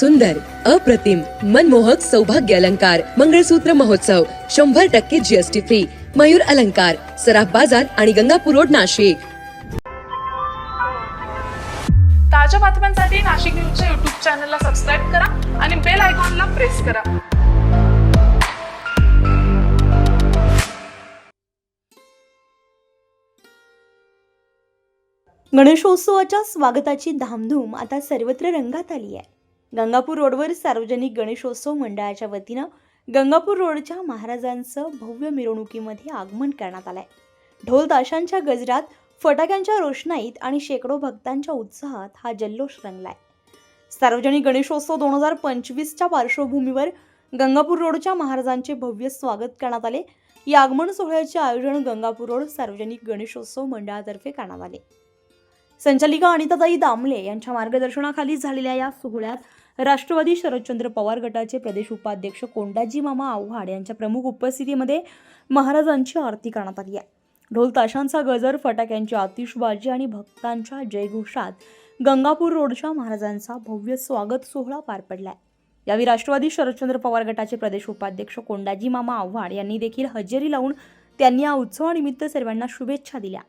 सुंदर अप्रतिम मनमोहक सौभाग्य अलंकार मंगळसूत्र महोत्सव शंभर टक्के जीएसटी फ्री मयूर अलंकार सराफ बाजार आणि गंगापूर रोड नाशिक. ताज्या बातम्यांसाठी नाशिक न्यूजच्या युट्यूब चॅनलला सबस्क्राईब करा आणि बेल आयकॉनला प्रेस करा. गणेशोत्सवाच्या स्वागताची धामधूम आता सर्वत्र रंगात आली आहे. गंगापूर रोडवर सार्वजनिक गणेशोत्सव मंडळाच्या वतीनं गंगापूर रोडच्या महाराजांचं भव्य मिरवणुकीमध्ये आगमन करण्यात आलंय. ढोल ताशांच्या गजरात फटाक्यांच्या रोषणाईत आणि शेकडो भक्तांच्या उत्साहात हा जल्लोष रंगलाय. सार्वजनिक गणेशोत्सव दोन हजार पंचवीसच्या पार्श्वभूमीवर गंगापूर रोडच्या महाराजांचे भव्य स्वागत करण्यात आले. या आगमन सोहळ्याचे आयोजन गंगापूर रोड सार्वजनिक गणेशोत्सव मंडळातर्फे करण्यात आले. संचालिका अनिताताई दामले यांच्या मार्गदर्शनाखाली झालेल्या या सोहळ्यात राष्ट्रवादी शरदचंद्र पवार गटाचे प्रदेश उपाध्यक्ष कोंडाजी मामा आव्हाड यांच्या प्रमुख उपस्थितीमध्ये महाराजांची आरती करण्यात आली आहे. ढोल ताशांचा गजर फटाक्यांची आतिषबाजी आणि भक्तांच्या जयघोषात गंगापूर रोडच्या महाराजांचा भव्य स्वागत सोहळा पार पडलाय. यावेळी राष्ट्रवादी शरदचंद्र पवार गटाचे प्रदेश उपाध्यक्ष कोंडाजी मामा आव्हाड यांनी देखील हजेरी लावून त्यांनी या उत्सवानिमित्त सर्वांना शुभेच्छा दिल्या.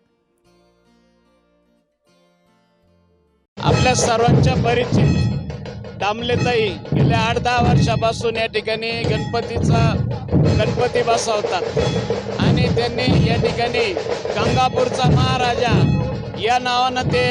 आपल्या सर्वांच्या परिचित दामलेताई गेल्या आठ दहा वर्षापासून या ठिकाणी गणपतीचा गणपती बसवतात. आणि त्यांनी या ठिकाणी गंगापूरचा महाराजा या नावानं ते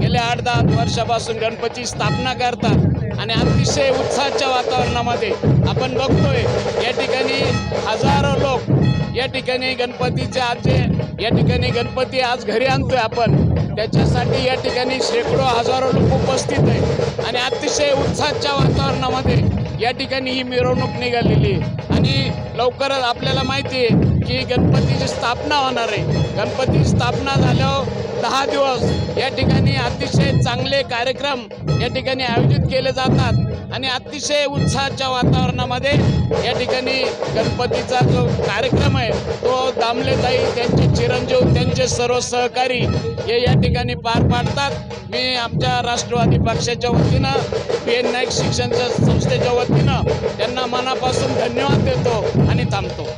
गेल्या आठ दहा वर्षापासून गणपती स्थापना करतात. आणि अतिशय उत्साहाच्या वातावरणामध्ये आपण बघतोय या ठिकाणी हजारो लोक या ठिकाणी गणपतीचे आजे या ठिकाणी गणपती आज घरी आणतोय आपण. त्याच्यासाठी या ठिकाणी शेकडो हजारो लोक उपस्थित आहे आणि अतिशय उत्साहाच्या वातावरणामध्ये या ठिकाणी ही मिरवणूक निघालेली आहे. आणि लवकरच आपल्याला माहिती आहे की गणपतीची स्थापना होणार आहे. गणपती स्थापना झाल्यावर हा दिवस या ठिकाणी अतिशय चांगले कार्यक्रम या ठिकाणी आयोजित केले जातात. आणि अतिशय उत्साहाच्या वातावरणामध्ये या ठिकाणी गणपतीचा जो कार्यक्रम आहे तो दामलेताई त्यांचे चिरंजीव त्यांचे सर्व सहकारी हे या ठिकाणी पार पाडतात. मी आमच्या राष्ट्रवादी पक्षाच्या वतीनं पी एन नाईक शिक्षण संस्थेच्या वतीनं त्यांना मनापासून धन्यवाद देतो आणि थांबतो.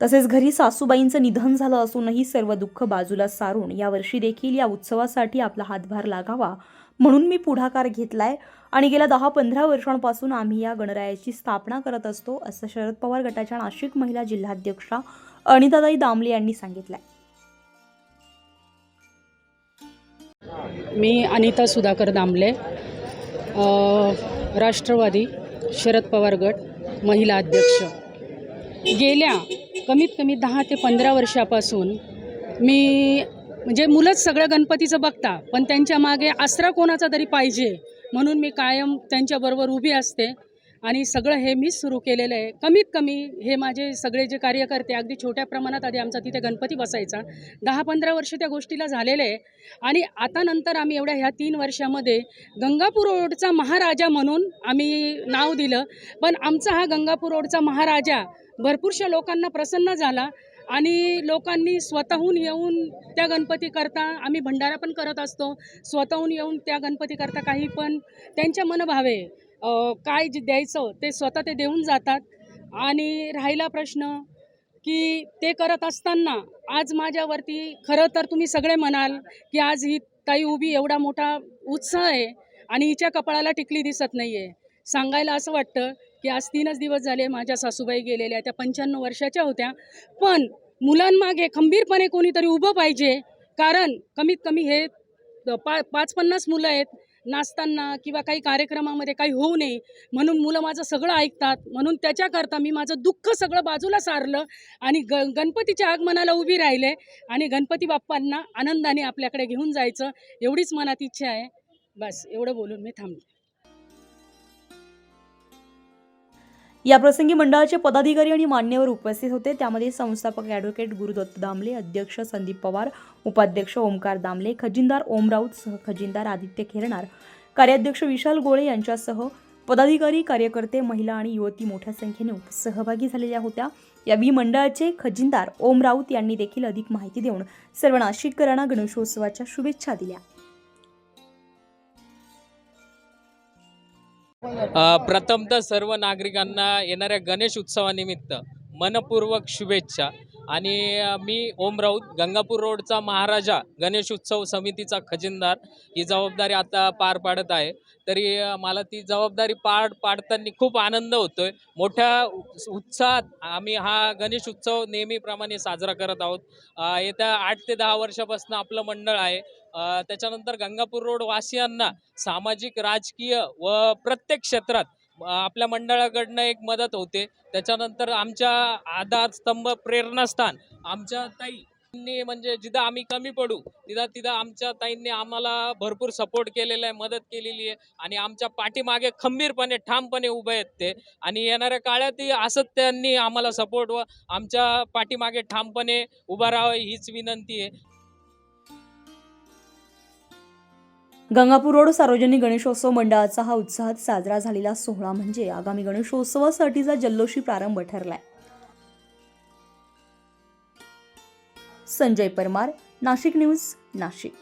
तसेच घरी सासूबाईंचं निधन झालं असूनही सर्व दुःख बाजूला सारून यावर्षी देखील या उत्सवासाठी आपला हातभार लागावा म्हणून मी पुढाकार घेतलाय. आणि गेल्या दहा पंधरा वर्षांपासून आम्ही या गणरायाची स्थापना करत असतो असं शरद पवार गटाच्या नाशिक महिला जिल्हाध्यक्षा अनिताताई दामले यांनी सांगितलंय. मी अनिता सुधाकर दामले राष्ट्रवादी शरद पवार गट महिला अध्यक्ष. गेल्या कमीत कमी दहा ते पंधरा वर्षापासून मी म्हणजे मुलंच सगळं गणपतीचं बघता पण त्यांच्या मागे आसरा कोणाचा तरी पाहिजे म्हणून मी कायम त्यांच्याबरोबर उभी असते. आणि सगळं हे मीच सुरू केलेलं आहे. कमीत कमी हे माझे सगळे जे कार्यकर्ते अगदी छोट्या प्रमाणात आधी आमचा तिथे गणपती बसायचा. दहा पंधरा वर्ष त्या गोष्टीला झालेलं आहे. आणि आता नंतर आम्ही एवढ्या ह्या तीन वर्षामध्ये गंगापूर रोडचा महाराजा म्हणून आम्ही नाव दिलं. पण आमचा हा गंगापूर रोडचा महाराजा भरपूरशा लोकांना प्रसन्न झाला आणि लोकांनी स्वतःहून येऊन त्या गणपतीकरता आम्ही भंडारा पण करत असतो. स्वतःहून येऊन त्या गणपती करता काही पण त्यांच्या मनभावे काय जे द्यायचं ते स्वतः ते देऊन जातात. आणि राहिला प्रश्न की ते करत असताना आज माझ्यावरती खरं तर तुम्ही सगळे म्हणाल की आज ही ताई उभी एवढा मोठा उत्साह आहे आणि हिच्या कपाळाला टिकली दिसत नाही आहे सांगायला असं वाटतं की आज तीनच दिवस झाले माझ्या सासूबाई गेलेल्या त्या पंच्याण्णव वर्षाच्या होत्या. पण मुलांमागे खंबीरपणे कोणीतरी उभं पाहिजे कारण कमीत कमी हे पा पाच पन्नास मुलं आहेत नाचताना किंवा काही कार्यक्रमामध्ये काही होऊ नये म्हणून मुलं माझं सगळं ऐकतात म्हणून त्याच्याकरता मी माझं दुःख सगळं बाजूला सारलं आणि ग गणपतीच्या आगमनाला उभी राहिले आणि गणपती बाप्पांना आनंदाने आपल्याकडे घेऊन जायचं एवढीच मनात इच्छा आहे. बस एवढं बोलून मी थांबले. या प्रसंगी मंडळाचे पदाधिकारी आणि मान्यवर उपस्थित होते. त्यामध्ये संस्थापक ॲडव्होकेट गुरुदत्त दामले अध्यक्ष संदीप पवार उपाध्यक्ष ओमकार दामले खजिनदार ओम राऊत सह खजिनदार आदित्य खेरणार कार्याध्यक्ष विशाल गोळे यांच्यासह पदाधिकारी कार्यकर्ते महिला आणि युवती मोठ्या संख्येने उप- सहभागी झालेल्या होत्या. यावेळी मंडळाचे खजिनदार ओम राऊत यांनी देखील अधिक माहिती देऊन सर्व नाशिककरांना गणेशोत्सवाच्या शुभेच्छा दिल्या. प्रथमतः सर्व नागरिकांना येणाऱ्या गणेश उत्सवानिमित्त मनपूर्वक शुभेच्छा. आणि मी ओम राऊत गंगापूर रोडचा महाराजा गणेश उत्सव समितीचा खजिनदार. ही जबाबदारी आता पार पाडत आहे. तरी मला ती जबाबदारी पार पाडताना खूप आनंद होतोय. मोठ्या उत्साहात आम्ही हा गणेश उत्सव नेहमीप्रमाणे साजरा करत आहोत. येत्या आठ ते दहा वर्षापासून आपलं मंडळ आहे. त्याच्यानंतर गंगापूर रोड वासियांना सामाजिक राजकीय व प्रत्येक क्षेत्रात आपल्या मंडळाकडनं एक मदत होते. त्याच्यानंतर आमच्या आधारस्तंभ प्रेरणास्थान आमच्या ताईंनी म्हणजे जिथं आम्ही कमी पडू तिथं तिथं आमच्या ताईंनी आम्हाला भरपूर सपोर्ट केलेला आहे मदत केलेली आहे. आणि आमच्या पाठीमागे खंबीरपणे ठामपणे उभे आहेत ते. आणि येणाऱ्या काळातही असंच त्यांनी आम्हाला सपोर्ट व आमच्या पाठीमागे ठामपणे उभा राहावं हीच विनंती आहे. गंगापूर रोड सार्वजनिक गणेशोत्सव मंडळाचा हा उत्साहात साजरा झालेला सोहळा म्हणजे आगामी गणेशोत्सवासाठीचा जल्लोषी प्रारंभ ठरलाय. संजय परमार नाशिक न्यूज नाशिक.